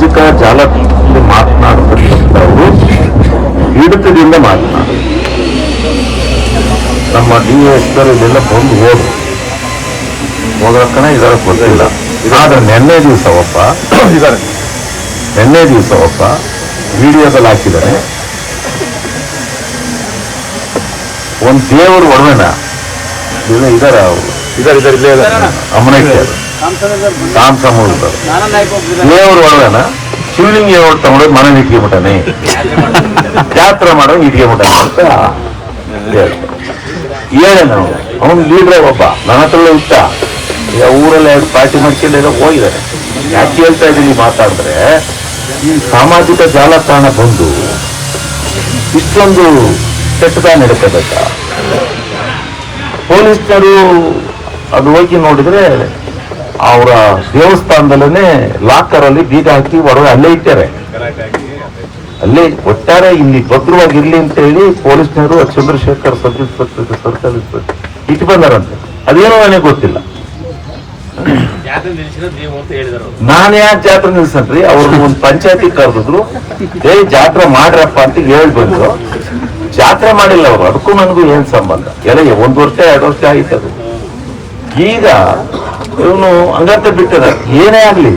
ಸಾಮಾಜಿಕ ಜಾಲದಲ್ಲಿ ಮಾತನಾಡತಕ್ಕಂಥವರು ಹಿಡಿತದಿಂದ ಮಾತನಾಡ ನಮ್ಮ ಡಿ ಎಸ್ ಇದೆಲ್ಲ ಬಂದು ಹೋದ್ರು. ಹೋಗಕ್ಕನ ಇದರ ಗೊತ್ತಿಲ್ಲ. ಆದರೆ ನಿನ್ನೆ ದಿವಸ ಒಪ್ಪ ಇದ್ದಾರೆ ನಿನ್ನೆ ದಿವಸ ಒಬ್ಬ ವಿಡಿಯೋದಲ್ಲಿ ಹಾಕಿದ್ದಾರೆ. ಒಂದು ದೇವರು ಒಡವೆನ. ಇದಾರೆ ಅವರು. ಇದ್ದಾರೆ ಇದ್ದಾರೆ ಇಲ್ಲೇ ಅಮ್ಮನಕ್ಕೆ ಸಮೂಹದವರು ದೇವರು ಒಳಗನ? ಶಿವಲಿಂಗ ಯಾವ್ದು ತಗೊಂಡು ಮನೆ ಜಾತ್ರ ಜಾತ್ರೆ ಮಾಡೋ ಇಟ್ಕೊಂಬಿಟ್ಟಾನೆ ಅಂತ ಹೇಳ್ತಾರೆ. ಹೇಳಿ ನಾವು ಅವನು ಲೀಡ್ರೇ ಒಬ್ಬ. ನನ್ನ ಹತ್ರ ಇಷ್ಟ ಈಗ ಊರಲ್ಲಿ ಪಾರ್ಟಿ ಮಾಡ್ಕೊಂಡೆಲ್ಲ ಹೋಗಿದ್ದಾರೆ ಯಾಕೆ ಹೇಳ್ತಾ ಇದ್ದೀನಿ ಮಾತಾಡಿದ್ರೆ ಈ ಸಾಮಾಜಿಕ ಜಾಲತಾಣ ಬಂದು ಇಷ್ಟೊಂದು ಕೆಟ್ಟದ ನಡೀತದಕ್ಕ ಪೊಲೀಸ್ನರು ಅದು ಹೋಗಿ ನೋಡಿದ್ರೆ ಅವರ ದೇವಸ್ಥಾನದಲ್ಲೇ ಲಾಕರ್ ಅಲ್ಲಿ ಬೀಗ ಹಾಕಿ ಒಡವೆ ಅಲ್ಲೇ ಇಟ್ಟಾರೆ. ಅಲ್ಲಿ ಒಟ್ಟಾರೆ ಇಲ್ಲಿ ಭದ್ರವಾಗಿರ್ಲಿ ಅಂತ ಹೇಳಿ ಪೊಲೀಸ್ನವರು Chandrashekhar sub inspector circle inspector ಇಟ್ಟು ಬಂದಾರಂತೆ. ಅದೇನೋ ನನಗೆ ಗೊತ್ತಿಲ್ಲ. ನಾನು ಯಾಕೆ ಜಾತ್ರೆ ನಿಲ್ಸನ್ರಿ ಅವ್ರನ್ನ ಒಂದು ಪಂಚಾಯತಿ ಕರೆದಿದ್ರು. ಏ ಜಾತ್ರೆ ಮಾಡ್ರಪ್ಪ ಅಂತ ಹೇಳಿ ಬಂದ್ರು. ಜಾತ್ರೆ ಮಾಡಿಲ್ಲ ಅವರು. ಅದಕ್ಕೂ ನನಗೂ ಏನ್ ಸಂಬಂಧ? ಎಲ್ಲ ಒಂದ್ ವರ್ಷ ಎರಡು ವರ್ಷ ಆಯ್ತು ಅದು ಈಗ ಇವನು ಹಂಗಂತ ಬಿಟ್ಟದ ಏನೇ ಆಗ್ಲಿ.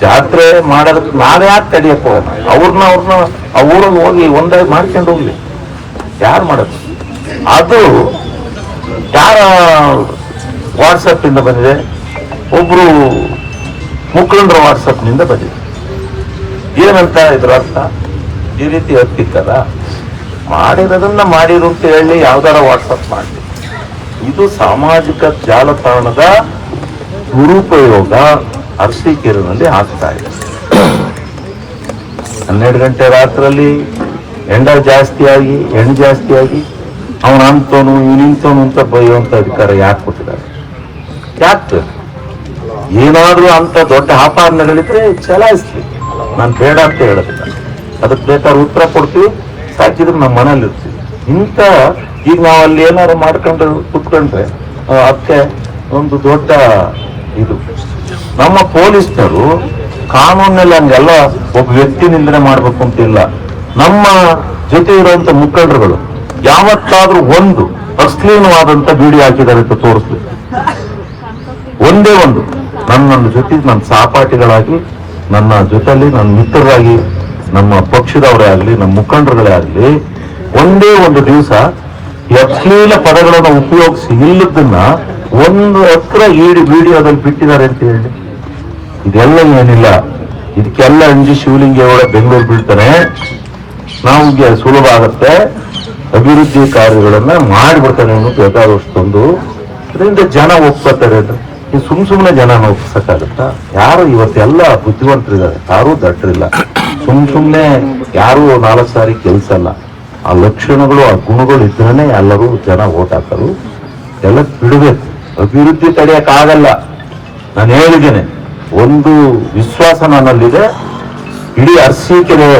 ಜಾತ್ರೆ ಮಾಡೋದಕ್ಕೆ ನಾವೇ ಯಾಕೆ ತಡಿಯಪ್ಪ ಹೋಗೋಣ? ಅವ್ರನ್ನ ಅವ್ರನ್ನ ಆ ಹೋಗಿ ಒಂದಾಗಿ ಮಾಡ್ಕೊಂಡು ಹೋಗ್ಲಿ. ಯಾರು ಮಾಡೋದು? ಅದು ಯಾರ ವಾಟ್ಸಪ್ ಇಂದ ಬಂದಿದೆ? ಒಬ್ರು ಮುಖಂಡರ ವಾಟ್ಸಪ್ನಿಂದ ಬಂದಿದೆ. ಏನಂತ ಇದ್ರ ಅರ್ಥ? ಈ ರೀತಿ ಹತ್ತಿತ್ತಲ್ಲ? ಮಾಡಿರೋದನ್ನ ಮಾಡಿರು ಅಂತ ಹೇಳಿ ಯಾವ್ದಾರ ವಾಟ್ಸಪ್ ಮಾಡಿ ಇದು ಸಾಮಾಜಿಕ ಜಾಲತಾಣದ ದುರುಪಯೋಗ ಅರಸೀಕೆರೆನಲ್ಲಿ ಆಗ್ತಾ ಇದೆ. ಹನ್ನೆರಡು ಗಂಟೆ ರಾತ್ರಿಯಲ್ಲಿ ಎಂಡ ಜಾಸ್ತಿ ಆಗಿ ಹೆಣ್ಣು ಜಾಸ್ತಿಯಾಗಿ, ಅವನ ಅಂತವನು ಇವನಿಂತವನು ಅಂತ ಬೈಯುವಂತ ಅಧಿಕಾರ ಯಾಕೆ ಕೊಟ್ಟಿದ್ದಾರೆ? ಯಾಕೆ? ಏನಾದರೂ ಅಂತ ದೊಡ್ಡ ಆಪಾರ ನಡೀತಾರೆ ಚಲಾಯಿಸ್ಲಿ. ನಾನು ಬೇಡ ಅಂತ ಹೇಳೋದಿಲ್ಲ. ಅದಕ್ಕೆ ಬೇಕಾದ್ರೆ ಉತ್ತರ ಕೊಡ್ತೀವಿ, ಸಾಕಿದ್ರೆ ನಮ್ಮ ಮನೇಲಿ ಇರ್ತೀವಿ. ಇಂಥ, ಈಗ ನಾವು ಅಲ್ಲಿ ಏನಾದ್ರು ಮಾಡ್ಕೊಂಡು ಕುತ್ಕೊಂಡ್ರೆ ಅದಕ್ಕೆ ಒಂದು ದೊಡ್ಡ ಇದು. ನಮ್ಮ ಪೊಲೀಸರು ಕಾನೂನಲ್ಲಿ ಹಂಗೆಲ್ಲ ಒಬ್ಬ ವ್ಯಕ್ತಿ ನಿಂದನೆ ಮಾಡ್ಬೇಕು ಅಂತ ಇಲ್ಲ. ನಮ್ಮ ಜೊತೆ ಇರುವಂತ ಮುಖಂಡರುಗಳು ಯಾವತ್ತಾದ್ರೂ ಒಂದು ಅಶ್ಲೀಲವಾದಂತ ವಿಡಿಯೋ ಹಾಕಿದ್ದಾರೆ ಅಂತ ತೋರಿಸ್ಲಿ. ಒಂದೇ ಒಂದು. ನನ್ನ ನನ್ನ ಜೊತೆ, ನನ್ನ ಸಹಪಾಠಿಗಳಾಗಿ ನನ್ನ ಜೊತೆಯಲ್ಲಿ ನನ್ನ ಮಿತ್ರರಾಗಿ, ನಮ್ಮ ಪಕ್ಷದವರೇ ಆಗಲಿ, ನಮ್ಮ ಮುಖಂಡರುಗಳೇ ಆಗಲಿ, ಒಂದೇ ಒಂದು ದಿವಸ ಅಶ್ಲೀಲ ಪದಗಳನ್ನು ಉಪಯೋಗಿಸಿ ಇಲ್ಲದನ್ನ ಒಂದು ಹತ್ರ ಈಡಿ ವಿಡಿಯೋದಲ್ಲಿ ಬಿಟ್ಟಿದ್ದಾರೆ ಅಂತ ಹೇಳಿ. ಇದೆಲ್ಲ ಏನಿಲ್ಲ. ಇದಕ್ಕೆಲ್ಲ ಅಂಜಿ ಶಿವಲಿಂಗೇಗೌಡ ಬೆಂಗಳೂರು ಬೀಳ್ತಾನೆ. ನಮ್ಗೆ ಸುಲಭ ಆಗತ್ತೆ. ಅಭಿವೃದ್ಧಿ ಕಾರ್ಯಗಳನ್ನ ಮಾಡಿಬಿಡ್ತಾನೆ ಅವನು ಬೇಕಾದಷ್ಟೊಂದು ಅದರಿಂದ ಜನ ಒಪ್ಕೋತಾರೆ ಈ ಸುಮ್ ಸುಮ್ನೆ ಜನ ಒಪ್ಸಕ್ಕಾಗತ್ತಾ? ಯಾರು ಇವತ್ತೆಲ್ಲ ಬುದ್ಧಿವಂತರಿದ್ದಾರೆ? ಯಾರೂ ದಟ್ಟರಿಲ್ಲ ಸುಮ್ ಸುಮ್ಮನೆ ಯಾರು ನಾಲ್ಕು ಸಾರಿ ಕೆಲಸ ಅಲ್ಲ. ಆ ಲಕ್ಷಣಗಳು, ಆ ಗುಣಗಳು ಇದ್ರೇನೆ ಎಲ್ಲರೂ ಜನ ಓಟ್ ಹಾಕರು. ಎಲ್ಲ ಬಿಡಬೇಕು. ಅಭಿವೃದ್ಧಿ ತಡೆಯಕ್ ಆಗಲ್ಲ. ನಾನು ಹೇಳಿದ್ದೇನೆ, ಒಂದು ವಿಶ್ವಾಸ ನನ್ನಲ್ಲಿದೆ. ಇಡೀ ಅರಸೀಕೆರೆ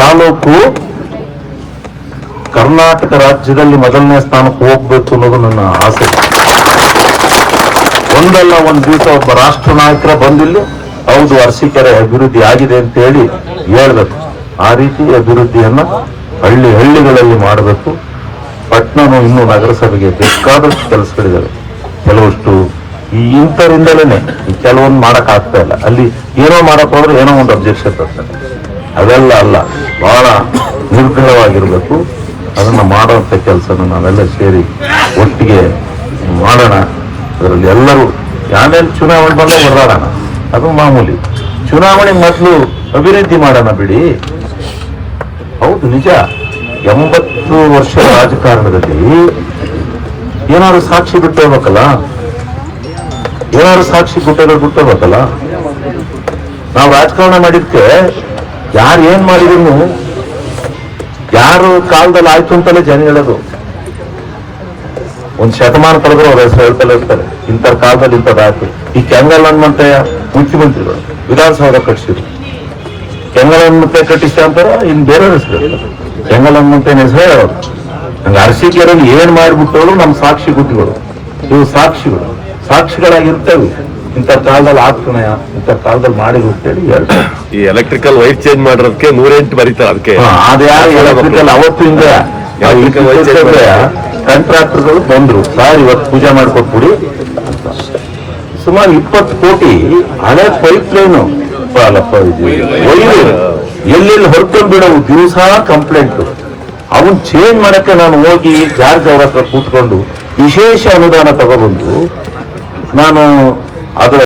ತಾಲೂಕು ಕರ್ನಾಟಕ ರಾಜ್ಯದಲ್ಲಿ ಮೊದಲನೇ ಸ್ಥಾನಕ್ಕೆ ಹೋಗ್ಬೇಕು ಅನ್ನೋದು ನನ್ನ ಆಸೆ. ಒಂದಲ್ಲ ಒಂದು ದಿವಸ ಒಬ್ಬ ರಾಷ್ಟ್ರ ನಾಯಕರ ಬಂದಿಲ್ಲಿ ಹೌದು, ಅರಸೀಕೆರೆ ಅಭಿವೃದ್ಧಿ ಆಗಿದೆ ಅಂತ ಹೇಳಿ ಹೇಳ್ಬೇಕು. ಆ ರೀತಿ ಅಭಿವೃದ್ಧಿಯನ್ನ ಹಳ್ಳಿ ಹಳ್ಳಿಗಳಲ್ಲಿ ಮಾಡಬೇಕು. ಪಟ್ಟಣನು ಇನ್ನೂ ನಗರಸಭೆಗೆ ಬೇಕಾದಷ್ಟು ಕೆಲಸಗಳಿದ್ದಾವೆ ಕೆಲವಷ್ಟು ಈ ಇಂಥರಿಂದಲೇ ಕೆಲವೊಂದು ಮಾಡಕ್ ಆಗ್ತಾ ಇಲ್ಲ. ಅಲ್ಲಿ ಏನೋ ಮಾಡಕ್ ಹೋದ್ರೆ ಏನೋ ಒಂದು ಅಬ್ಜೆಕ್ಷನ್ ತರ್ತಾರೆ ಅದೆಲ್ಲ ಅಲ್ಲ. ಬಹಳ ನಿರ್ಭಯವಾಗಿರ್ಬೇಕು. ಅದನ್ನ ಮಾಡುವಂತ ಕೆಲಸನ ನಾವೆಲ್ಲ ಸೇರಿ ಒಟ್ಟಿಗೆ ಮಾಡೋಣ. ಅದರಲ್ಲಿ ಎಲ್ಲರೂ ಯಾವ್ಯಾವ ಚುನಾವಣೆ ಬಂದ್ರೆ ಹೊರಡೋಣ ಅದು ಮಾಮೂಲಿ. ಚುನಾವಣೆ ಮೊದಲು ಅಭಿವೃದ್ಧಿ ಮಾಡೋಣ ಬಿಡಿ. ಹೌದು, ನಿಜ. ಎಂಬತ್ತು ವರ್ಷ ರಾಜಕಾರಣದಲ್ಲಿ ಏನಾದ್ರು ಸಾಕ್ಷಿ ಬಿಟ್ಟು ಹೋಗ್ಬೇಕಲ್ಲ? ಏನಾದ್ರು ಸಾಕ್ಷಿ ಗುಟ್ಟೆಗಳು ಬಿಟ್ಟು ಹೋಗ್ಬೇಕಲ್ಲ? ನಾವು ರಾಜಕಾರಣ ಮಾಡಿದ್ಕೆ ಯಾರು ಏನ್ ಮಾಡಿದ್ರು? ಯಾರು ಕಾಲದಲ್ಲಿ ಆಯ್ತು ಅಂತಲೇ ಜನ ಹೇಳೋದು. ಒಂದ್ ಶತಮಾನ ಕಳೆದ್ರು ಅವ್ರ ಹೆಸರು ಹೇಳ್ತಲೇ ಇರ್ತಾರೆ. ಇಂಥ ಕಾಲದಲ್ಲಿ ಇಂಥದ್ದಾಯ್ತು ಈ ಕೆಂಗಲ್ ಹನುಮಂತಯ್ಯ ಮುಖ್ಯಮಂತ್ರಿಗಳು ವಿಧಾನಸೌಧ ಕಟ್ಟಿಸಿದ್ರು ಕೆಂಗಲ್ ಹನುಮಂತಯ್ಯ ಕಟ್ಟಿಸ್ತಾ ಅಂತಾರ, ಇನ್ ಬೇರೆ ಹೆಸರು ಕೆಂಗಲ್ ಹನುಮಂತಯ್ಯನ ಹೆಸರು ಹೇಳೋರು ಹಂಗ ಅರಸೀಕೆರೆಯಲ್ಲಿ ಏನ್ ಮಾಡಿಬಿಟ್ಟವರು? ನಮ್ಮ ಸಾಕ್ಷಿ ಗುಟ್ಟಿಗಳು ಇವು ಸಾಕ್ಷಿಗಳು. ಸಾಕ್ಷಿಗಳಾಗಿರ್ತೇವೆ. ಇಂಥ ಕಾಲದಲ್ಲಿ ಆಗ್ತಾನೆ ಇಂಥ ಕಾಲದಲ್ಲಿ ಮಾಡಿರು ಅಂತೇಳಿ ಹೇಳ್ತಾರೆ. ಈ ಎಲೆಕ್ಟ್ರಿಕಲ್ ವೈರ್ ಚೇಂಜ್ ಮಾಡಿರೋದಕ್ಕೆ ನೂರೆಂಟು ಬರೀತಾರೆ ಅದಕ್ಕೆ. ಅದ್ಯಾರು ಎಲೆಕ್ಟ್ರಿಕಲ್ ಅವತ್ತಿಂದ. ಕಾಂಟ್ರಾಕ್ಟರ್ಗಳು ಬಂದ್ರು. ಸರ್ ಇವತ್ತು ಪೂಜೆ ಮಾಡ್ಕೊಟ್ಬಿಡಿ ಅಂತ. ಸುಮಾರು ಇಪ್ಪತ್ತು ಕೋಟಿ ಹಳೆ ಪೈಪ್ ಲೈನು ವೈರು ಎಲ್ಲೆಲ್ಲಿ ಹೊರಕೊಂಡು ಬಿಡವು ದಿವಸ ಕಂಪ್ಲೇಂಟ್. ಅವನ್ ಚೇಂಜ್ ಮಾಡಕ್ಕೆ ನಾನು ಹೋಗಿ ಜಾರ್ಜ್ ಅವ್ರ ಹತ್ರ ಕೂತ್ಕೊಂಡು ವಿಶೇಷ ಅನುದಾನ ತಗೊಬಂದು ನಾನು ಅದರ